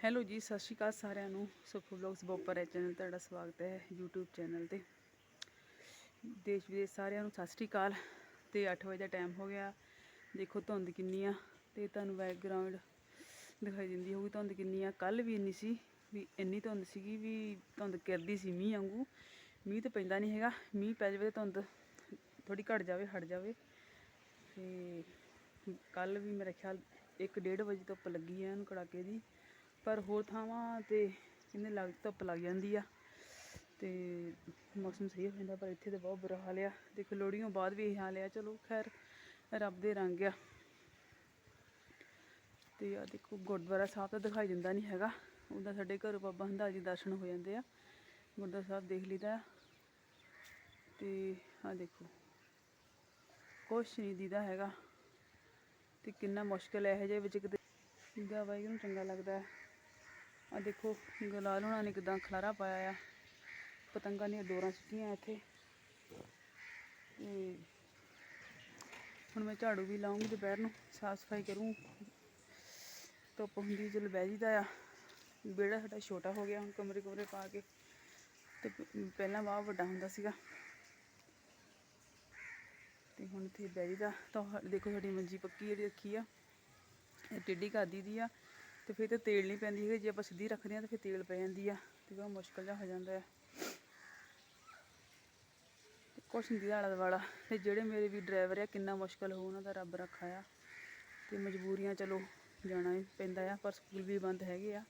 Hello ਜੀ, ਸਤਿ ਸ਼੍ਰੀ ਅਕਾਲ ਸਾਰਿਆਂ ਨੂੰ। ਸੁਖ ਵਲੌਗਸ ਬੋਪਰ ਹੈ ਚੈਨਲ ਤੁਹਾਡਾ ਸਵਾਗਤ ਹੈ YouTube ਚੈਨਲ ਤੇ। ਦੇਸ਼ ਵਿਦੇਸ਼ ਸਾਰਿਆਂ ਨੂੰ ਸਤਿ ਸ਼੍ਰੀ ਅਕਾਲ। ਤੇ 8 ਵਜੇ ਦਾ ਟਾਈਮ ਹੋ ਗਿਆ। ਦੇਖੋ ਧੁੰਦ ਕਿੰਨੀ ਆ ਤੇ ਤੁਹਾਨੂੰ ਬੈਕਗ੍ਰਾਉਂਡ ਦਿਖਾਈ ਦਿੰਦੀ ਹੋਊਗੀ ਧੁੰਦ ਕਿੰਨੀ ਆ। ਕੱਲ ਵੀ ਇੰਨੀ ਸੀ, ਵੀ ਇੰਨੀ ਧੁੰਦ ਸੀਗੀ ਵੀ ਧੁੰਦ ਕਿਰਦੀ ਸੀ ਮੀਂਹ ਵਾਂਗੂ। ਮੀਂਹ ਤਾਂ ਪੈਂਦਾ ਨਹੀਂ ਹੈਗਾ। ਮੀਂਹ ਪੈ ਜਾਵੇ ਤਾਂ ਧੁੰਦ ਥੋੜੀ ਘਟ ਜਾਵੇ, ਹਟ ਜਾਵੇ। ਤੇ ਕੱਲ ਵੀ ਮੇਰੇ ਖਿਆਲ 1:30 ਵਜੇ ਧੁੱਪ ਲੱਗੀ ਆ ਇਹਨੂੰ ਕੜਾਕੇ ਦੀ। ਪਰ ਹੋਰ ਥਾਵਾਂ ਤੇ ਇਹਨੇ ਲੱਗ ਧੁੱਪ ਲੱਗ ਜਾਂਦੀ ਆ ਤੇ ਮੌਸਮ ਸਹੀ ਹੋ ਜਾਂਦਾ ਪਰ ਇੱਥੇ ਤਾਂ ਬਹੁਤ ਬੁਰਾ ਹਾਲ ਆ। ਦੇਖੋ ਲੋਹੜੀਆਂ ਬਾਅਦ ਵੀ ਇਹ ਹਾਲ ਆ। ਚਲੋ ਖੈਰ, ਰੱਬ ਦੇ ਰੰਗ ਆ। ਤੇ ਆ ਦੇਖੋ ਗੁਰਦੁਆਰਾ ਸਾਹਿਬ ਤਾਂ ਦਿਖਾਈ ਦਿੰਦਾ ਨਹੀਂ ਹੈਗਾ। ਉਹਦਾ ਸਾਡੇ ਘਰ ਬਾਬਾ ਹੰਦਾ ਜੀ ਦਰਸ਼ਨ ਹੋ ਜਾਂਦੇ ਆ। ਗੁਰਦੁਆਰਾ ਸਾਹਿਬ ਦੇਖ ਲਈਦਾ। ਆ। ਤੇ ਆ ਦੇਖੋ, ਕੁਛ ਨਹੀਂ ਦੀਦਾ ਹੈਗਾ। ਤੇ ਕਿੰਨਾ ਮੁਸ਼ਕਲ ਹੈ ਇਹ ਜਿਹੇ ਵਿੱਚ ਕਿਤੇ ਦਾ ਵਾਹਿਗੁਰੂ ਚੰਗਾ ਲੱਗਦਾ। ਹੈ ਆ ਦੇਖੋ, ਗਲਾਲ ਉਹਨਾਂ ਨੇ ਕਿਦਾਂ ਖਲਾਰਾ ਪਾਇਆ ਆ। ਪਤੰਗਾਂ ਦੀਆਂ ਡੋਰਾਂ ਸੁੱਟੀਆਂ ਇੱਥੇ। ਹੁਣ ਮੈਂ ਝਾੜੂ ਵੀ ਲਾਉਂਗੀ ਦੁਪਹਿਰ ਨੂੰ, ਸਾਫ਼ ਸਫ਼ਾਈ ਕਰੂੰ। ਧੁੱਪ ਹੁੰਦੀ ਚਲ ਬਹਿ ਜੀਦਾ ਆ। ਵਿਹੜਾ ਸਾਡਾ ਛੋਟਾ ਹੋ ਗਿਆ, ਹੁਣ ਕਮਰੇ ਕਮਰੇ ਪਾ ਕੇ। ਤੇ ਪਹਿਲਾਂ ਬਾਹ ਵੱਡਾ ਹੁੰਦਾ ਸੀਗਾ। ਤੇ ਹੁਣ ਇੱਥੇ ਬਹਿ ਜੀਦਾ ਤਾਂ ਦੇਖੋ ਸਾਡੀ ਮੰਜੀ ਪੱਕੀ ਜਿਹੜੀ ਰੱਖੀ ਆ। ਇਹ ਟਿੱਡੀ ਕਰਦੀ ਦੀ ਆ। ਤੇ ਫਿਰ ਤੇ ਤੇਲ ਨਹੀਂ ਪੈਂਦੀ ਹੈਗੀ, ਜੇ ਆਪਾਂ ਸਿੱਧੀ ਰੱਖਦੇ ਆ ਤਾਂ ਫਿਰ ਤੇਲ ਪੈ ਜਾਂਦੀ ਆ, ਤੇ ਉਹ ਮੁਸ਼ਕਲ ਜਿਹਾ ਹੋ ਜਾਂਦਾ ਹੈ। ਕੁਛ ਨਹੀਂ ਆਲਾ ਦੁਆਲਾ। ਤੇ ਜਿਹੜੇ ਮੇਰੇ ਵੀ ਡਰਾਈਵਰ ਆ, ਕਿੰਨਾ ਮੁਸ਼ਕਲ ਹੋ ਉਹਨਾਂ ਦਾ ਰੱਬ ਰੱਖਾ ਆ। ਤੇ ਮਜਬੂਰੀਆਂ ਚਲੋ ਜਾਣਾ ਹੀ ਪੈਂਦਾ ਆ, ਪਰ ਸਕੂਲ ਵੀ ਬੰਦ ਹੈਗੇ ਆ।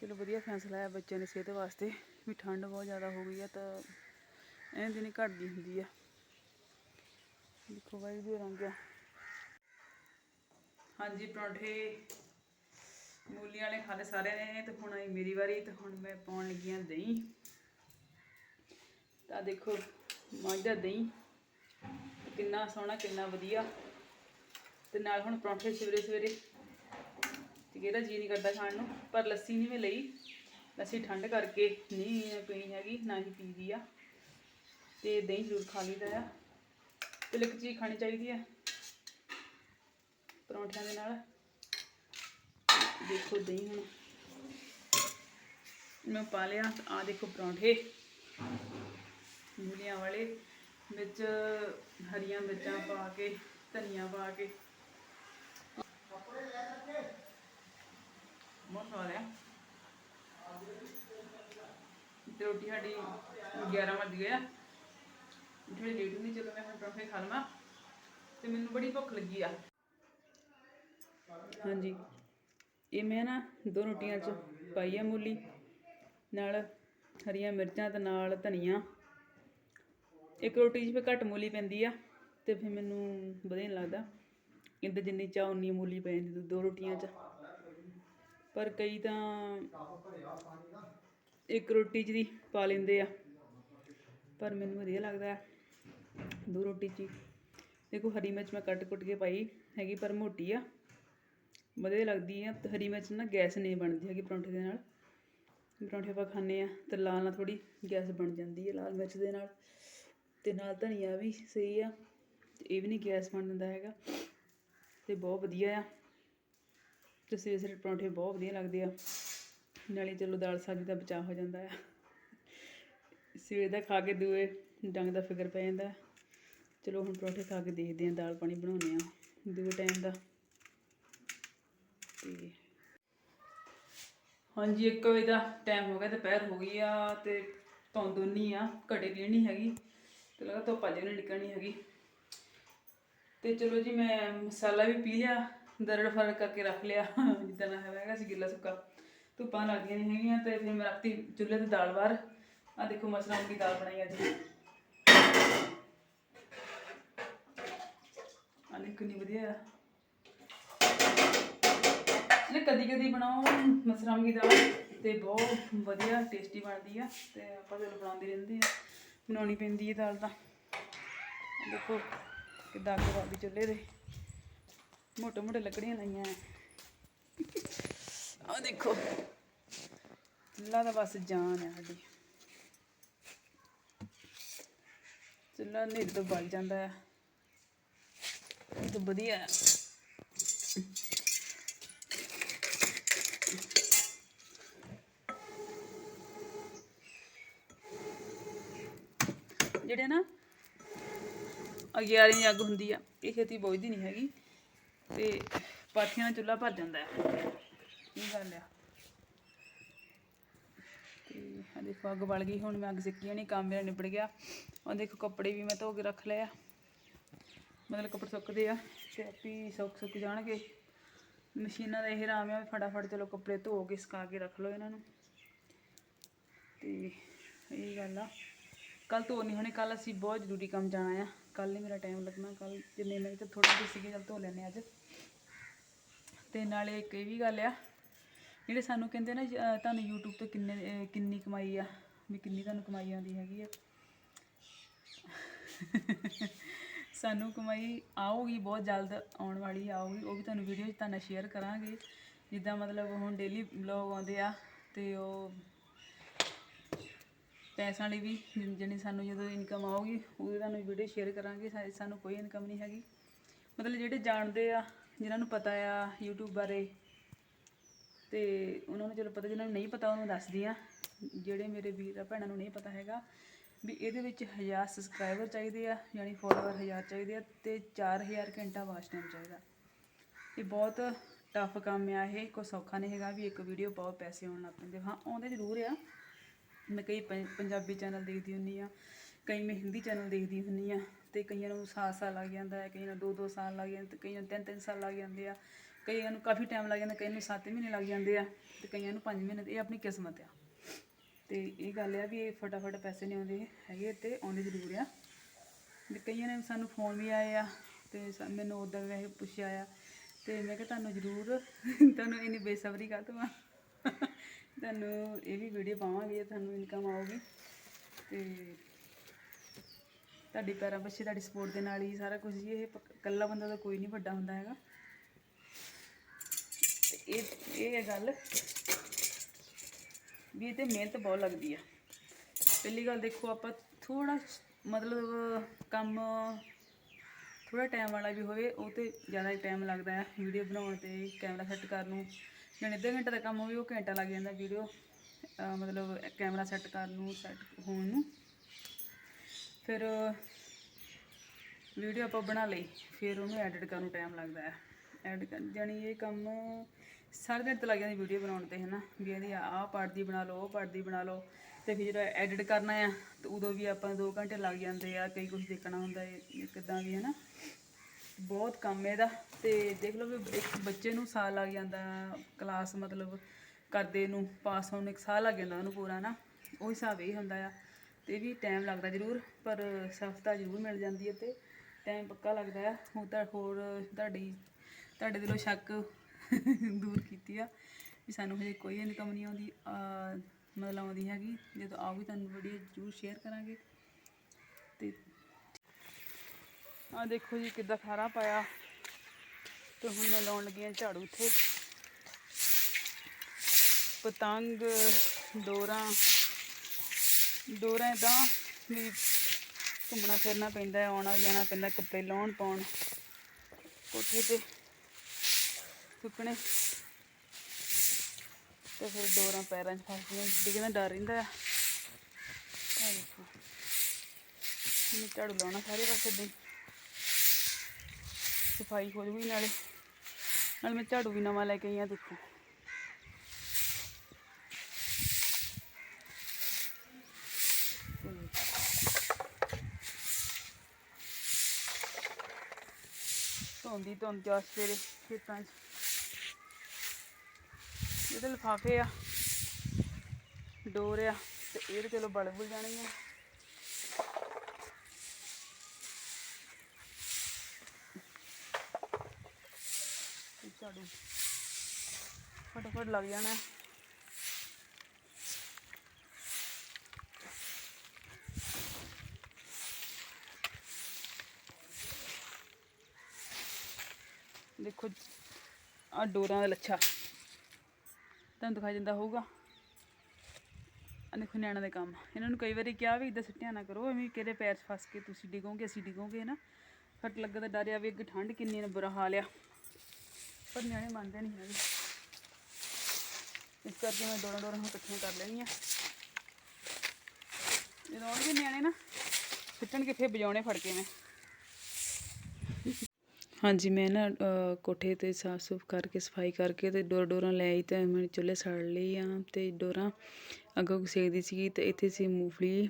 ਚਲੋ ਵਧੀਆ ਫੈਸਲਾ ਆ ਬੱਚਿਆਂ ਦੀ ਸਿਹਤ ਵਾਸਤੇ, ਵੀ ਠੰਡ ਬਹੁਤ ਜ਼ਿਆਦਾ ਹੋ ਗਈ ਆ ਤਾਂ ਇਹਨਾਂ ਦਿਨ ਹੀ ਘਟਦੀ ਹੁੰਦੀ ਆ। ਦੇਖੋ ਵਾਈ ਦੇ ਰੰਗ ਆ। ਹਾਂਜੀ, ਪਰੌਂਠੇ ਮੂਲੀ ਵਾਲੇ ਖਾਲੇ ਸਾਰਿਆਂ ਨੇ, ਤੇ ਹੁਣ ਆਈ ਮੇਰੀ ਵਾਰੀ, ਤੇ ਹੁਣ ਮੈਂ ਪਾਉਣ ਲੱਗੀ ਹਾਂ ਦਹੀਂ। ਤਾਂ ਦੇਖੋ ਮੱਝ ਦਾ ਦਹੀਂ ਕਿੰਨਾ ਸੋਹਣਾ, ਕਿੰਨਾ ਵਧੀਆ। ਤੇ ਨਾਲ ਹੁਣ ਪਰੌਂਠੇ ਸਵੇਰੇ ਸਵੇਰੇ। ਤੇ ਕਿਹਦਾ ਜੀ ਨਹੀਂ ਕਰਦਾ ਖਾਣ ਨੂੰ, ਪਰ ਲੱਸੀ ਨਹੀਂ ਮੈਂ ਲਈ। ਲੱਸੀ ਠੰਡ ਕਰਕੇ ਨਹੀਂ ਪੀਣੀ ਹੈਗੀ, ਨਾ ਹੀ ਪੀਦੀ ਆ। ਤੇ ਦਹੀਂ ਜ਼ਰੂਰ ਖਾ ਲਈਦਾ ਆ। ਤੇ ਇੱਕ ਚੀਜ਼ ਖਾਣੀ ਚਾਹੀਦੀ ਆ, ਪਰੌਂਠਿਆਂ ਦੇ ਨਾਲ। ਦੇਖੋ ਦਹੀਂ ਹੁਣ ਮੈਂ ਪਾ ਲਿਆ। ਆ ਦੇਖੋ ਪਰੌਂਠੇ। ਮੂਲੀਆਂ ਵਾਲੇ। ਵਿੱਚ ਹਰੀਆਂ ਮਿਰਚਾਂ ਪਾ ਕੇ, ਧਨੀਆ ਪਾ ਕੇ। ਬਹੁਤ ਸਵਾਦ ਤੇ ਰੋਟੀ ਸਾਡੀ 11 ਵਜ ਗਿਆ ਥੋੜੀ ਲੇਟ ਹੁੰਦੀ, ਚਲੋ ਮੈਂ ਹੁਣ ਪਰੌਂਠੇ ਖਾ ਲਵਾਂ। ਤੇ ਮੈਨੂੰ ਬੜੀ ਭੁੱਖ ਲੱਗੀ ਆ। ਹਾਂਜੀ। ਇਹ ਮੈਂ ਨਾ ਦੋ ਰੋਟੀਆਂ ਚ ਪਾਈ ਆ ਮੂਲੀ, ਨਾਲ ਹਰੀਆਂ ਮਿਰਚਾਂ ਤੇ ਨਾਲ ਧਨੀਆ। ਇੱਕ ਰੋਟੀ 'ਚ ਵੀ ਘੱਟ ਮੂਲੀ ਪੈਂਦੀ ਆ ਤੇ ਫਿਰ ਮੈਨੂੰ ਵਧੀਆ ਨਹੀਂ ਲੱਗਦਾ। ਇਹਦੇ ਜਿੰਨੀ ਚਾਹ ਉਨੀ ਮੂਲੀ ਪੈ ਜਾਂਦੀ ਦੋ- ਰੋਟੀਆਂ 'ਚ। ਪਰ ਕਈ ਤਾਂ ਇੱਕ ਰੋਟੀ 'ਚ ਦੀ ਪਾ ਲੈਂਦੇ ਆ। ਪਰ ਮੈਨੂੰ ਵਧੀਆ ਲੱਗਦਾ ਦੋ ਰੋਟੀ 'ਚ ਹੀ। ਦੇਖੋ ਹਰੀ ਮਿਰਚ ਮੈਂ ਕੱਟ ਕੁੱਟ ਕੇ ਪਾਈ ਹੈਗੀ ਪਰ ਮੋਟੀ ਆ। ਵਧੀਆ ਲੱਗਦੀ ਆ ਹਰੀ ਮਿਰਚ ਨਾਲ ਗੈਸ ਨਹੀਂ ਬਣਦੀ ਹੈਗੀ ਪਰੌਂਠੇ ਦੇ ਨਾਲ। ਪਰੌਂਠੇ ਆਪਾਂ ਖਾਂਦੇ ਆ, ਤੇ ਲਾਲ ਨਾਲ ਥੋੜੀ ਗੈਸ ਬਣ ਜਾਂਦੀ ਹੈ ਲਾਲ ਮਿਰਚ ਦੇ ਨਾਲ। ਤੇ ਨਾਲ ਧਨੀਆ ਵੀ ਸਹੀ ਆ ਇਹ ਵੀ ਨਹੀਂ ਗੈਸ ਬਣ ਦਿੰਦਾ ਹੈਗਾ। ਤੇ ਬਹੁਤ ਵਧੀਆ ਆ। ਤੇ ਸਵੇਰੇ ਸਵੇਰੇ ਪਰੌਂਠੇ ਬਹੁਤ ਵਧੀਆ ਲੱਗਦੇ ਆ। ਨਾਲੇ ਚਲੋ ਦਾਲ ਸਬਜ਼ੀ ਦਾ ਬਚਾਅ ਹੋ ਜਾਂਦਾ ਆ। ਸਵੇਰ ਦਾ ਖਾ ਕੇ ਦੂਏ ਡੰਗ ਦਾ ਫਿਕਰ ਪੈ ਜਾਂਦਾ। ਚਲੋ ਹੁਣ ਪਰੌਂਠੇ ਖਾ ਕੇ ਦੇਖਦੇ ਹਾਂ ਦਾਲ ਪਾਣੀ ਬਣਾਉਂਦੇ ਆ ਦੂਏ ਟਾਈਮ ਦਾ। ਤੇ ਹਾਂਜੀ 1 ਵਜੇ ਦਾ ਟਾਈਮ ਹੋ ਗਿਆ, ਦੁਪਹਿਰ ਹੋ ਗਈ ਆ ਤੇ ਧੁੰਦ ਉਨੀ ਆ, ਘੜੇ ਦੀ ਨਹੀਂ ਹੈਗੀ। ਤੇ ਲੱਗਾ ਧੁੱਪ ਅੱਜ ਨਹੀਂ ਨਿਕਲਣੀ ਹੈਗੀ। ਤੇ ਚਲੋ ਜੀ, ਮੈਂ ਮਸਾਲਾ ਵੀ ਪੀ ਲਿਆ, ਦਰੜ ਫ਼ਰਕ ਕਰਕੇ ਰੱਖ ਲਿਆ, ਜਿੱਦਾਂ ਨਾ ਹੈਗਾ ਸੀ, ਗਿੱਲਾ ਸੁੱਕਾ। ਧੁੱਪਾਂ ਲੱਗਦੀਆਂ ਨਹੀਂ ਹੈਗੀਆਂ ਤੇ ਫਿਰ ਮੈਂ ਰੱਖਤੀ ਚੁੱਲ੍ਹੇ ਤੇ ਦਾਲ ਬਾਹਰ। ਆ ਦੇਖੋ, ਮਸਰਾਂ ਦੀ ਦਾਲ ਬਣਾਈ ਅੱਜ। ਆ ਦੇਖੋ, ਕਿੰਨੀ ਵਧੀਆ। ਆ ਨੇ ਕਦੀ ਕਦੀ ਬਣਾਓ, ਮਸਰਾਂ ਦਾਲ ਤੇ ਬਹੁਤ ਵਧੀਆ ਟੇਸਟੀ ਬਣਦੀ ਆ, ਤੇ ਆਪਾਂ ਚਲੋ ਬਣਾਉਂਦੇ ਰਹਿੰਦੇ ਆ। ਬਣਾਉਣੀ ਪੈਂਦੀ ਹੈ ਦਾਲ ਤਾਂ। ਦੇਖੋ ਕਿੱਦਾਂ ਅੱਗ ਬਾਦੀ ਚੁੱਲ੍ਹੇ ਦੇ ਮੋਟੇ ਮੋਟੇ ਲੱਕੜੀਆਂ ਲਾਈਆਂ ਆ ਦੇਖੋ। ਚੁੱਲ੍ਹਾ ਤਾਂ ਬਸ ਜਾਨ ਹੈ ਸਾਡੀ। ਚੁੱਲ੍ਹਾ ਨੇੜੇ ਤੋਂ ਬਲ ਜਾਂਦਾ ਹੈ ਤੇ ਵਧੀਆ ਹੈ ਜਿਹੜੇ ਨਾ ਅਗਿਆਰੀ ਦੀ ਅੱਗ ਹੁੰਦੀ ਆ, ਇਹ ਛੇਤੀ ਬੁਝਦੀ ਨਹੀਂ ਹੈਗੀ ਤੇ ਪਾਥੀਆਂ ਨਾਲ ਚੁੱਲ੍ਹਾ ਭਰ ਜਾਂਦਾ ਹੈ। ਇਹ ਗੱਲ ਆ। ਤੇ ਆ ਦੇਖੋ, ਅੱਗ ਬਲ ਗਈ, ਹੁਣ ਮੈਂ ਅੱਗ ਸਿੱਕੀ ਨਹੀਂ ਕੰਮ ਮੇਰਾ ਨਿਬੜ ਗਿਆ। ਆ ਦੇਖੋ, ਕੱਪੜੇ ਵੀ ਮੈਂ ਧੋ ਕੇ ਰੱਖ ਲਏ ਆ। ਮਤਲਬ ਕੱਪੜੇ ਸੁੱਕਦੇ ਆ ਤੇ ਆਪੀ ਸੁੱਕ ਸੁੱਕ ਜਾਣਗੇ। ਮਸ਼ੀਨਾਂ ਦਾ ਇਹ ਰਾਮ ਆ ਵੀ ਫਟਾਫਟ ਚਲੋ ਕੱਪੜੇ ਧੋ ਕੇ, ਸੁਕਾ ਕੇ ਰੱਖ ਲਓ ਇਹਨਾਂ ਨੂੰ। ਤੇ ਇਹ ਗੱਲ ਆ। ਕੱਲ ਧੋ ਨਹੀਂ ਹੋਣੇ ਕੱਲ ਅਸੀਂ ਬਹੁਤ ਜ਼ਰੂਰੀ ਕੰਮ ਜਾਣਾ ਆ। ਕੱਲ ਨਹੀਂ ਮੇਰਾ ਟਾਈਮ ਲੱਗਣਾ ਕੱਲ ਜਿੰਨੇ ਮੇਰੇ ਤੇ ਥੋੜੇ ਜਿਹੇ ਸੀਗੇ, ਚਲ ਧੋ ਲੈਣੇ ਅੱਜ। ਤੇ ਨਾਲੇ ਇੱਕ ਇਹ ਵੀ ਗੱਲ ਆ, ਜਿਹੜੇ ਸਾਨੂੰ ਕਹਿੰਦੇ ਨਾ ਤੁਹਾਨੂੰ YouTube ਤੋਂ ਕਿੰਨੇ ਕਿੰਨੀ ਕਮਾਈ ਆ, ਵੀ ਕਿੰਨੀ ਤੁਹਾਨੂੰ ਕਮਾਈ ਆਉਂਦੀ ਹੈਗੀ ਆ। ਸਾਨੂੰ ਕਮਾਈ ਆਊਗੀ, ਬਹੁਤ ਜਲਦ ਆਉਣ ਵਾਲੀ ਆਊਗੀ, ਉਹ ਵੀ ਤੁਹਾਨੂੰ ਵੀਡੀਓ 'ਚ ਤੁਹਾਨੂੰ ਸ਼ੇਅਰ ਕਰਾਂਗੇ। ਜਿੱਦਾਂ ਮਤਲਬ ਹੁਣ ਡੇਲੀ ਵਲੌਗ ਆਉਂਦੇ ਆ, ਤੇ ਉਹ ਪੈਸਿਆਂ ਲਈ ਵੀ ਜਿ- ਜਿਹੜੀ ਸਾਨੂੰ ਜਦੋਂ ਇਨਕਮ ਆਊਗੀ ਉਹ ਤੁਹਾਨੂੰ ਵੀਡੀਓ ਸ਼ੇਅਰ ਕਰਾਂਗੇ। ਸਾ- ਸਾਨੂੰ ਕੋਈ ਇਨਕਮ ਨਹੀਂ ਹੈਗੀ। ਮਤਲਬ ਜਿਹੜੇ ਜਾਣਦੇ ਆ, ਜਿਨ੍ਹਾਂ ਨੂੰ ਪਤਾ ਆ YouTube ਬਾਰੇ, ਤੇ ਉਹਨਾਂ ਨੂੰ ਚਲੋ ਪਤਾ, ਜਿਨ੍ਹਾਂ ਨੂੰ ਨਹੀਂ ਪਤਾ, ਉਹਨੂੰ ਦੱਸਦੀ ਆ। ਜਿਹੜੇ ਮੇਰੇ ਵੀਰ ਆ, ਭੈਣਾਂ ਨੂੰ ਨਹੀਂ ਪਤਾ ਹੈਗਾ, ਵੀ ਇਹਦੇ ਵਿੱਚ 1000 ਸਬਸਕ੍ਰਾਈਬਰ ਚਾਹੀਦੇ ਆ, ਯਾਨੀ ਫੋਲੋਅਰ 1000 ਚਾਹੀਦੇ ਆ, ਤੇ 4000 ਘੰਟਾ ਵਾਚ ਟਾਈਮ ਚਾਹੀਦਾ। ਇਹ ਬਹੁਤ ਟਫ ਕੰਮ ਆ ਇਹ, ਕੋਈ ਸੌਖਾ ਨਹੀਂ ਹੈਗਾ ਵੀ ਇੱਕ ਵੀਡੀਓ ਪਾਓ ਪੈਸੇ ਆਉਣ ਲੱਗ ਪੈਂਦੇ। ਹਾਂ, ਆਉਂਦੇ ਜ਼ਰੂਰ ਆ। ਮੈਂ ਕਈ ਪੰ- ਪੰਜਾਬੀ ਚੈਨਲ ਦੇਖਦੀ ਹੁੰਦੀ ਆ ਕਈ ਮੈਂ ਹਿੰਦੀ ਚੈਨਲ ਦੇਖਦੀ ਹੁੰਦੀ ਆ ਤੇ ਕਈਆਂ ਨੂੰ ਸਾਲ ਸਾਲ ਲੱਗ ਜਾਂਦਾ ਹੈ, ਕਈਆਂ ਨੂੰ ਦੋ ਦੋ ਸਾਲ ਲੱਗ ਜਾਂਦੇ ਤੇ ਕਈਆਂ ਨੂੰ ਤਿੰਨ ਤਿੰਨ ਸਾਲ ਲੱਗ ਜਾਂਦੇ ਆ, ਕਈਆਂ ਨੂੰ ਕਾਫੀ ਟਾਈਮ ਲੱਗ ਜਾਂਦਾ, ਕਈਆਂ ਨੂੰ 7 ਮਹੀਨੇ ਲੱਗ ਜਾਂਦੇ ਆ ਤੇ ਕਈਆਂ ਨੂੰ 5 ਮਹੀਨੇ, ਇਹ ਆਪਣੀ ਕਿਸਮਤ ਆ। ਤੇ ਇਹ ਗੱਲ ਆ ਵੀ ਇਹ ਫਟਾਫਟ ਪੈਸੇ ਨਹੀਂ ਆਉਂਦੇ ਹੈਗੇ ਤੇ ਆਉਂਦੇ ਜ਼ਰੂਰ ਆ। ਤੇ ਕਈਆਂ ਨੇ ਸਾਨੂੰ ਫੋਨ ਵੀ ਆਏ ਆ ਤੇ ਸ- ਮੈਨੂੰ ਉਦੋਂ ਵੈਸੇ ਪੁੱਛਿਆ ਆ ਤੇ ਮੈਂ ਕਿਹਾ ਤੁਹਾਨੂੰ ਜ਼ਰੂਰ, ਤੁਹਾਨੂੰ ਇੰਨੀ ਬੇਸਬਰੀ ਕਾਹਤੋਂ ਆ? ਤੁਹਾਨੂੰ ਇਹ ਵੀ ਵੀਡੀਓ ਪਾਵਾਂਗੇ, ਤੁਹਾਨੂੰ ਇਨਕਮ ਆਊਗੀ। ਤੇ ਤੁਹਾਡੀ ਪੈਰਾਂ ਪਿੱਛੇ ਤੁਹਾਡੀ ਸਪੋਰਟ ਦੇ ਨਾਲ ਹੀ ਸਾਰਾ ਕੁਝ ਜੀ ਇਹ ਇਕੱਲਾ ਬੰਦਾ ਤਾਂ ਕੋਈ ਨਹੀਂ ਵੱਡਾ ਹੁੰਦਾ ਹੈਗਾ। ਤੇ ਇਹ ਇਹ ਹੈ ਗੱਲ ਵੀ ਇਹ ਤੇ ਮਿਹਨਤ ਬਹੁਤ ਲੱਗਦੀ ਆ। ਪਹਿਲੀ ਗੱਲ ਦੇਖੋ, ਆਪਾਂ ਥੋੜਾ ਮਤਲਬ ਕੰਮ ਥੋੜਾ ਟਾਈਮ ਵਾਲਾ ਵੀ ਹੋਵੇ, ਉਹ ਤੇ ਜ਼ਿਆਦਾ ਟਾਈਮ ਲੱਗਦਾ ਹੈ ਵੀਡੀਓ ਬਣਾਉਣ ਤੇ ਕੈਮਰਾ ਸੈੱਟ ਕਰਨ ਨੂੰ। ਜਾਣੀ ਅੱਧੇ ਘੰਟੇ ਦਾ ਕੰਮ ਹੋਵੇ, ਉਹ ਘੰਟਾ ਲੱਗ ਜਾਂਦਾ ਵੀਡੀਓ ਮਤਲਬ ਕੈਮਰਾ ਸੈੱਟ ਕਰਨ ਨੂੰ ਸੈੱਟ ਹੋਣ ਨੂੰ। ਫਿਰ ਵੀਡੀਓ ਆਪਾਂ ਬਣਾ ਲਈ, ਫਿਰ ਉਹਨੂੰ ਐਡਿਟ ਕਰਨ ਨੂੰ ਟਾਈਮ ਲੱਗਦਾ ਹੈ। ਐਡ ਕਰ ਜਾਣੀ ਇਹ ਕੰਮ ਸਾਰੇ ਦਿਨ ਤੇ ਲੱਗ ਜਾਂਦਾ ਵੀਡੀਓ ਬਣਾਉਣ ਤੇ, ਹਨਾ? ਵੀ ਇਹਦੀ ਆਹ ਪਾਰਟ ਦੀ ਬਣਾ ਲਓ, ਉਹ ਪਾਰਟ ਦੀ ਬਣਾ ਲਓ। ਤੇ ਫਿਰ ਜਦੋਂ ਐਡਿਟ ਕਰਨਾ ਆ, ਤੇ ਉਦੋਂ ਵੀ ਆਪਾਂ 2 ਘੰਟੇ ਲੱਗ ਜਾਂਦੇ ਆ, ਕਈ ਕੁਝ ਦੇਖਣਾ ਹੁੰਦਾ ਹੈ, ਕਿਦਾਂ ਵੀ, ਹਨਾ? ਬਹੁਤ ਕੰਮ ਇਹਦਾ ਤੇ ਦੇਖ ਲਓ ਵੀ ਇੱਕ ਬੱਚੇ ਨੂੰ ਸਾਲ ਲੱਗ ਜਾਂਦਾ ਕਲਾਸ ਮਤਲਬ ਕਰਦੇ ਨੂੰ ਪਾਸ ਹੋਣ ਨੂੰ, ਇੱਕ ਸਾਲ ਲੱਗ ਜਾਂਦਾ ਉਹਨੂੰ ਪੂਰਾ ਨਾ ਉਹ ਹਿਸਾਬ ਇਹ ਹੁੰਦਾ ਆ। ਤੇ ਵੀ ਟਾਈਮ ਲੱਗਦਾ ਜ਼ਰੂਰ, ਪਰ ਸਫਲਤਾ ਜ਼ਰੂਰ ਮਿਲ ਜਾਂਦੀ ਹੈ ਤੇ ਟਾਈਮ ਪੱਕਾ ਲੱਗਦਾ ਆ। ਹੁਣ ਤਾਂ ਹੋਰ ਤੁਹਾਡੀ, ਤੁਹਾਡੇ ਦਿਲੋਂ ਸ਼ੱਕ ਦੂਰ ਕੀਤੀ ਆ ਵੀ ਸਾਨੂੰ ਹਜੇ ਕੋਈ ਇਨਕਮ ਨਹੀਂ ਆਉਂਦੀ ਮਤਲਬ ਆਉਂਦੀ ਹੈਗੀ। ਜਦੋਂ ਆਊਗੀ ਤੁਹਾਨੂੰ ਵੀਡੀਓ ਜ਼ਰੂਰ ਸ਼ੇਅਰ ਕਰਾਂਗੇ। ਤੇ ਆ ਦੇਖੋ ਜੀ ਕਿੱਦਾਂ ਖਾਰਾ ਪਾਇਆ ਤੇ ਹੁਣ ਮੈਂ ਲਾਉਣ ਲੱਗੀ ਹਾਂ ਝਾੜੂ ਇੱਥੇ। ਪਤੰਗ, ਡੋਰਾਂ ਡੋਰਾਂ ਦਾ ਵੀ ਘੁੰਮਣਾ ਫਿਰਨਾ ਪੈਂਦਾ ਹੈ, ਆਉਣਾ ਜਾਣਾ ਪੈਂਦਾ, ਕੱਪੜੇ ਲਾਉਣ ਪਾਉਣ। ਕੋਠੇ ਤੇ ਸੁੱਕਣੇ ਤੇ ਫਿਰ ਡੋਰਾਂ ਪੈਰਾਂ 'ਚ ਫਸਦੀਆਂ ਡਿੱਗਣ ਡਰ ਰਹਿੰਦਾ ਆ। ਦੇਖੋ। ਮੈਂ ਝਾੜੂ ਲਾਉਣਾ ਸਾਰੇ ਪਾਸੇ ਦੇ ਸਫ਼ਾਈ ਹੋ ਜੂਗੀ ਨਾਲੇ। ਨਾਲ ਮੈਂ ਝਾੜੂ ਵੀ ਨਵਾਂ ਲੈ ਕੇ ਆਈ ਆ, ਦੇਖੋ। ਧੋਂਦੀ ਧੁੰਦ ਜਾ ਸਵੇਰੇ ਖੇਤਾਂ 'ਚ। ਇਹਦੇ ਲਿਫਾਫੇ ਆ। ਡੋਰ ਆ ਤੇ ਇਹ ਤਾਂ ਚਲੋ ਬਲ ਬੁਲ ਜਾਣੀ ਆ ਤੇ ਝਾੜੂ ਫਟਾਫਟ ਲੱਗ ਜਾਣਾ ਦੇਖੋ ਆ ਡੋਰਾਂ ਦਾ ਲੱਛਾ। ਤੁਹਾਨੂੰ ਦਿਖਾਈ ਦਿੰਦਾ ਹੋਊਗਾ। ਆ ਦੇਖੋ ਨਿਆਣਿਆਂ ਦੇ ਕੰਮ। ਇਹਨਾਂ ਨੂੰ ਕਈ ਵਾਰੀ ਕਿਹਾ ਵੀ ਇਦਾਂ ਸਿੱਟਿਆ ਨਾ ਕਰੋ, ਐਵੇਂ ਕਿਹਦੇ ਪੈਰ 'ਚ ਫਸ ਕੇ ਤੁਸੀਂ ਡਿੱਗੋਗੇ, ਅਸੀਂ ਡਿੱਗੋਗੇ ਨਾ ਫਟ ਲੱਗਾ ਤਾਂ ਡਰ ਵੀ ਅੱਗੇ ਠੰਡ ਕਿੰਨੀ ਨੇ ਬੁਰਾ ਹਾਲ ਆ। ਪਰ ਨਿਆਣੇ ਮੰਨਦੇ ਨਹੀਂ ਹੈਗੇ। ਇਸ ਕਰਕੇ ਮੈਂ ਡੋਰਾਂ ਡੋਰਾਂ ਹੁਣ ਇਕੱਠੀਆਂ ਕਰ ਲੈਣੀਆਂ। ਜਦੋਂ ਆਉਣਗੇ ਨਿਆਣੇ ਨਾ ਸੁੱਟਣਗੇ ਫੇਰ ਵਜਾਉਣੇ ਫੜ ਕੇ ਮੈਂ। ਹਾਂਜੀ, ਮੈਂ ਨਾ ਕੋਠੇ ਤੇ ਸਾਫ਼ ਸੁਫ ਕਰਕੇ, ਸਫ਼ਾਈ ਕਰਕੇ ਤੇ ਡੋਰ ਡੋਰਾਂ ਲੈ ਆਈ ਤੇ ਮੈਂ ਚੁੱਲ੍ਹੇ ਸਾੜ ਲਈ ਆ ਤੇ ਡੋਰਾਂ ਅੱਗੋਂ ਸੇਕਦੀ ਸੀ ਤੇ ਇੱਥੇ ਸੀ ਮੂੰਗਫਲੀ।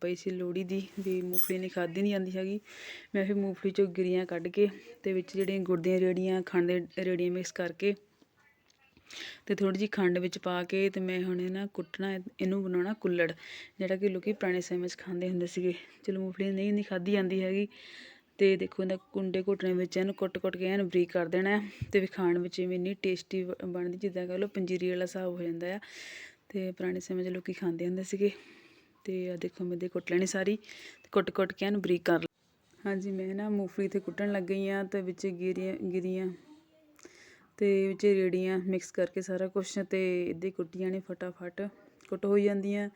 ਪਈ ਸੀ ਲੋਹੜੀ ਦੀ ਵੀ ਮੂੰਗਫਲੀ ਨਹੀਂ ਖਾਧੀ ਨਹੀਂ ਜਾਂਦੀ ਹੈਗੀ। ਮੈਂ ਫਿਰ ਮੂੰਗਫਲੀ ਚੋਂ ਗਿਰੀਆਂ ਕੱਢ ਕੇ ਅਤੇ ਵਿੱਚ ਜਿਹੜੀਆਂ ਗੁੜ ਦੀਆਂ ਰੇੜੀਆਂ, ਖੰਡ ਦੇ ਰੇੜੀਆਂ ਮਿਕਸ ਕਰਕੇ ਅਤੇ ਥੋੜ੍ਹੀ ਜਿਹੀ ਖੰਡ ਵਿੱਚ ਪਾ ਕੇ ਅਤੇ ਮੈਂ ਹੁਣ ਇਹ ਨਾ ਕੁੱਟਣਾ, ਇਹਨੂੰ ਬਣਾਉਣਾ ਕੁੱਲੜ, ਜਿਹੜਾ ਕਿ ਲੋਕ ਪੁਰਾਣੇ ਸਮੇਂ 'ਚ ਖਾਂਦੇ ਹੁੰਦੇ ਸੀਗੇ। ਚਲੋ ਮੂੰਗਫਲੀ ਨਹੀਂ ਨਹੀਂ ਖਾਧੀ ਜਾਂਦੀ ਹੈਗੀ ਅਤੇ ਦੇਖੋ ਇਹਦਾ ਕੁੰਡੇ ਘੁੱਟਣੇ ਵਿੱਚ ਇਹਨੂੰ ਕੁੱਟ-ਕੁੱਟ ਕੇ ਇਹਨੂੰ ਬਰੀਕ ਕਰ ਦੇਣਾ ਅਤੇ ਵੀ ਖਾਣ ਵਿੱਚ ਇਵੇਂ ਇੰਨੀ ਟੇਸਟੀ ਬਣਦੀ ਜਿੱਦਾਂ ਕਹ ਲਓ ਪੰਜੀਰੀ ਵਾਲਾ ਹਿਸਾਬ ਹੋ ਜਾਂਦਾ ਆ। ਅਤੇ ਪੁਰਾਣੇ ਸਮੇਂ 'ਚ ਲੋਕ ਖਾਂਦੇ ਹੁੰਦੇ ਸੀਗੇ। ਤੇ ਆ ਦੇਖੋ ਮੈਂ ਦੇ ਕੁੱਟ ਲੈਣੀ ਸਾਰੀ, ਤੇ ਕੁੱਟ-ਕੁੱਟ ਕੇ ਇਹਨੂੰ ਬਰੀਕ ਕਰ ਲ- ਹਾਂਜੀ, ਮੈਂ ਨਾ ਮੂੰਗਫਲੀ ਤੇ ਕੁੱਟਣ ਲੱਗ ਗਈ ਆ ਤੇ ਵਿੱਚ ਗਿਰੀਆਂ ਗਿਰੀਆਂ ਤੇ ਵਿੱਚ ਰੇੜੀਆਂ ਮਿਕਸ ਕਰਕੇ ਸਾਰਾ ਕੁਛ, ਤੇ ਇਹਦੇ ਕੁੱਟੀਆਂ ਨੇ ਫਟਾਫਟ, ਕੁੱਟ ਹੋ ਜਾਂਦੀਆਂ,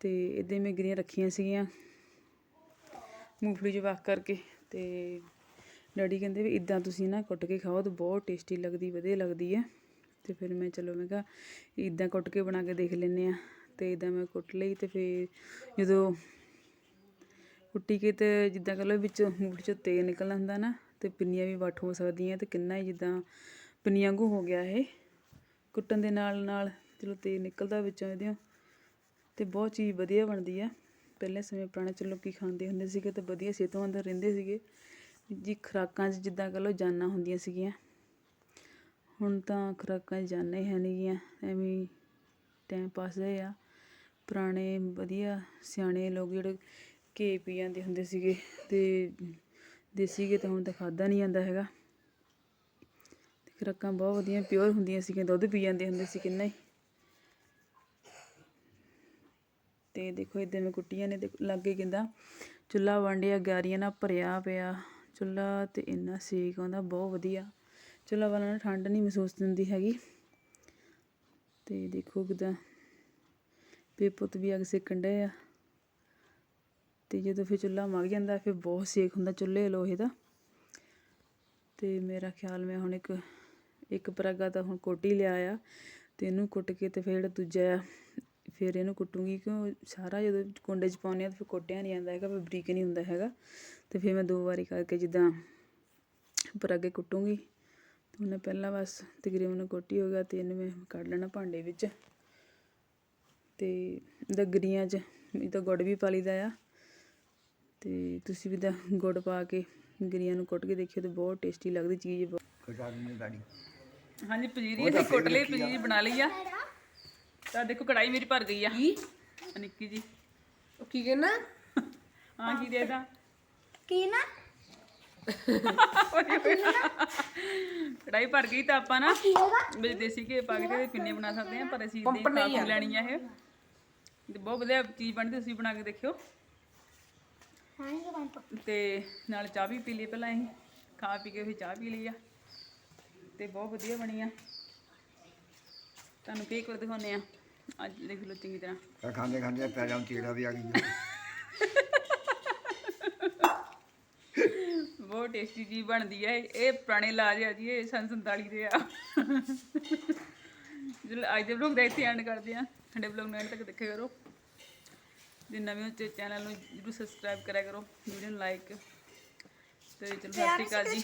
ਤੇ ਇਹਦੇ ਮੈਂ ਗਿਰੀਆਂ ਰੱਖੀਆਂ ਸੀਗੀਆਂ ਮੂੰਗਫਲੀ 'ਚ ਵਾਕ ਕਰਕੇ, ਤੇ ਡੈਡੀ ਕਹਿੰਦੇ ਵੀ ਇਦਾਂ ਤੁਸੀਂ ਨਾ ਕੁੱਟ ਕੇ ਖਾਓ, ਤਾਂ ਬਹੁਤ ਟੇਸਟੀ ਲੱਗਦੀ, ਵਧੀਆ ਲੱਗਦੀ ਹੈ, ਤੇ ਫਿਰ ਮੈਂ ਚਲੋ ਮੈਂ ਕਿਹਾ, ਇਦਾਂ ਕੁੱਟ ਕੇ ਬਣਾ ਕੇ ਦੇਖ ਲੈਂਦੇ ਆ ਤੇ ਇਦਾਂ ਮੈਂ ਕੁੱਟ ਲਈ ਤੇ ਫਿਰ ਜਦੋਂ ਕੁੱਟੀ ਕੇ ਤੇ ਜਿੱਦਾਂ ਕਹ ਲਓ ਵਿੱਚ ਮੂੰਗਫਲੀ 'ਚੋਂ ਤੇਲ ਨਿਕਲ ਆਉਂਦਾ ਨਾ ਤੇ ਪਿੰਨੀਆਂ ਵੀ ਵੱਟ ਹੋ ਸਕਦੀਆਂ ਤੇ ਕਿੰਨਾ ਹੀ ਜਿੱਦਾਂ ਪਿੰਨੀਆਂ ਵਾਂਗੂ ਹੋ ਗਿਆ ਇਹ। ਕੁੱਟਣ ਦੇ ਨਾਲ ਨਾਲ ਚਲੋ ਤੇਲ ਨਿਕਲਦਾ ਵਿੱਚੋਂ ਇਹਦੇ। ਤੇ ਬਹੁਤ ਚੀਜ਼ ਵਧੀਆ ਬਣਦੀ ਆ। ਪਹਿਲੇ ਸਮੇਂ ਪੁਰਾਣੇ ਚ ਲੋਕੀ ਖਾਂਦੇ ਹੁੰਦੇ ਸੀਗੇ ਤੇ ਵਧੀਆ ਸਿਹਤਮੰਦ ਰਹਿੰਦੇ ਸੀਗੇ। ਜੀ ਖੁਰਾਕਾਂ 'ਚ ਜਿੱਦਾਂ ਕਹ ਲਓ ਜਾਨਾਂ ਹੁੰਦੀਆਂ ਸੀਗੀਆਂ। ਹੁਣ ਤਾਂ ਖੁਰਾਕਾਂ 'ਚ ਜਾਨਾਂ ਹੀ ਹੈ ਨਹੀਂਗੀਆਂ ਐਵੇਂ ਟਾਈਮ ਪਾਸ ਹੋਏ ਆ ਪੁਰਾਣੇ, ਵਧੀਆ ਸਿਆਣੇ ਲੋਕ ਜਿਹੜੇ ਘੇ ਪੀ ਜਾਂਦੇ ਹੁੰਦੇ ਸੀਗੇ ਅਤੇ ਦੇਸੀ ਘੇ ਤਾਂ ਹੁਣ ਤਾਂ ਖਾਧਾ ਨਹੀਂ ਜਾਂਦਾ ਹੈਗਾ। ਤੇ ਖੁਰਾਕਾਂ ਬਹੁਤ ਵਧੀਆ ਪਿਓਰ ਹੁੰਦੀਆਂ ਸੀਗੀਆਂ, ਦੁੱਧ ਪੀ ਜਾਂਦੇ ਹੁੰਦੇ ਸੀ ਕਿੰਨਾ ਹੀ। ਤੇ ਦੇਖੋ ਇਦਾਂ ਮੈਂ ਕੁੱਟੀਆਂ ਨੇ ਤੇ ਲਾਗੇ ਕਹਿੰਦਾ, ਚੁੱਲ੍ਹਾ ਵੰਡਿਆ, ਗਾਰੀਆਂ ਨਾਲ ਭਰਿਆ ਪਿਆ। ਚੁੱਲ੍ਹਾ ਤੇ ਇੰਨਾ ਸੇਕ ਆਉਂਦਾ, ਬਹੁਤ ਵਧੀਆ। ਚੁੱਲ੍ਹਾ ਵਾਲਾ ਨਾ ਠੰਡ ਨਹੀਂ ਮਹਿਸੂਸ ਹੁੰਦੀ ਹੈਗੀ। ਤੇ ਦੇਖੋ ਕਿਦਾਂ ਪੇਪੁੱਤ ਵੀ ਅੱਗ ਸੇਕਣ ਡਏ ਆ। ਤੇ ਜਦੋਂ ਫਿਰ ਚੁੱਲ੍ਹਾ ਮਗ ਜਾਂਦਾ, ਫਿਰ ਬਹੁਤ ਸੇਕ ਹੁੰਦਾ ਚੁੱਲ੍ਹੇ ਲੋਹੇ ਦਾ। ਤੇ ਮੇਰਾ ਖਿਆਲ ਮੈਂ ਹੁਣ ਇੱਕ ਇੱਕ ਪਰਾਗਾ ਤਾਂ ਹੁਣ ਕੋਟੀ ਲਿਆ ਆ। ਤੇ ਇਹਨੂੰ ਕੁੱਟ ਕੇ ਤੇ ਫਿਰ ਜਿਹੜਾ ਦੂਜਾ ਆ ਫਿਰ ਇਹਨੂੰ ਕੁੱਟੂਗੀ ਕਿਉਂ? ਸਾਰਾ ਜਦੋਂ ਕੁੰਡੇ 'ਚ ਪਾਉਂਦੇ ਆ ਤਾਂ ਫਿਰ ਕੁੱਟਿਆ ਨਹੀਂ ਜਾਂਦਾ ਹੈਗਾ, ਫਿਰ ਬਰੀਕ ਨਹੀਂ ਹੁੰਦਾ ਹੈਗਾ। ਤੇ ਫਿਰ ਮੈਂ ਦੋ ਵਾਰੀ ਕਰਕੇ ਜਿੱਦਾਂ ਪਰਾਗੇ ਕੁੱਟੂਗੀ। ਤੇ ਉਹਨੇ ਪਹਿਲਾਂ ਬਸ ਤਕਰੀਬਨ ਕੋਟੀ ਹੋ ਗਿਆ ਤੇ ਇਹਨੂੰ ਮੈਂ ਕੱਢ ਲੈਣਾ ਭਾਂਡੇ ਵਿੱਚ। ਤੇ ਇਹਦਾ ਗਰੀਆਂ 'ਚ ਇਹਦਾ ਗੁੜ ਵੀ ਪਾ ਲਈਦਾ ਆ। ਤੇ ਤੁਸੀਂ ਵੀ ਦਾ ਗੁੜ ਪਾ ਕੇ ਗਰੀਆਂ ਨੂੰ ਕੁੱਟ ਕੇ ਦੇਖਿਓ ਤੇ ਬਹੁਤ ਟੇਸਟੀ ਲੱਗਦੀ ਚੀਜ਼ ਹਾਂਜੀ ਪਨੀਰੀ ਅਸੀਂ ਕੁੱਟ ਲਈ ਪਨੀਰੀ ਬਣਾ ਲਈ ਆ। ਤਾਂ ਦੇਖੋ ਕੜਾਈ ਮੇਰੀ ਭਰ ਗਈ ਆ। ਨਿੱਕੀ ਜੀ। ਉਹ ਕੀ ਕਹਿਣਾ ਹਾਂ ਕੀ ਦੇਦਾ ਕੀ ਨਾ ਕੜਾਈ ਭਰ ਗਈ ਤਾਂ ਆਪਾਂ ਨਾ ਵਿੱਚ ਦੇਸੀ ਘੀ ਪਾ ਕੇ ਤੇ ਪਿੰਨੇ ਬਣਾ ਸਕਦੇ ਆ ਪਰ ਅਸੀਂ ਖਾ ਪੀ ਲੈਣੀ ਆ ਇਹ। ਤੇ ਬਹੁਤ ਵਧੀਆ ਚੀਜ਼ ਬਣਦੀ ਤੁਸੀਂ ਬਣਾ ਕੇ ਦੇਖਿਓ। ਹਾਂ ਇਹ ਬੰਦ ਤੇ ਨਾਲ ਚਾਹ ਵੀ ਪੀ ਲਈ ਪਹਿਲਾਂ ਅਸੀਂ ਖਾ ਪੀ ਕੇ ਫਿਰ ਚਾਹ ਪੀ ਲਈ ਆ। ਤੇ ਬਹੁਤ ਵਧੀਆ ਬਣੀ ਆ। ਤੁਹਾਨੂੰ ਕੇਕ ਵਾਰ ਦਿਖਾਉਂਦੇ ਆ। ਅੱਜ ਦੇਖ ਲਓ ਚੰਗੀ ਤਰ੍ਹਾਂ। ਤਾਂ ਖਾਂਦੇ ਖਾਂਦੇ ਪੈਰਾਂ ਨੂੰ ਤੀੜਾ ਵੀ ਆ ਗਈ। ਬਹੁਤ ਟੇਸਟੀ ਚੀਜ਼ ਬਣਦੀ ਹੈ ਇਹ। ਪੁਰਾਣੇ ਇਲਾਜ ਆ ਜੀ ਇਹ ਸੰਨ 47 ਦੇ ਆ। ਜਦੋਂ ਅੱਜ ਦੇ ਵਲੋਗ ਦਾ ਇੱਥੇ ਐਂਡ ਕਰਦੇ ਆ। ਸਾਡੇ ਵਲੋਗ ਨੂੰ ਐਂਡ ਤੱਕ ਦੇਖਿਆ ਕਰੋ। ਜੇ ਨਵੇਂ ਹੋ ਚੈਨਲ ਨੂੰ ਜਰੂਰ ਸਬਸਕ੍ਰਾਈਬ ਕਰਿਆ ਕਰੋ ਵੀਡੀਓ ਨੂੰ ਲਾਈਕ ਤੇ ਚਲੋ ਸਤਿ ਸ਼੍ਰੀ ਅਕਾਲ ਜੀ।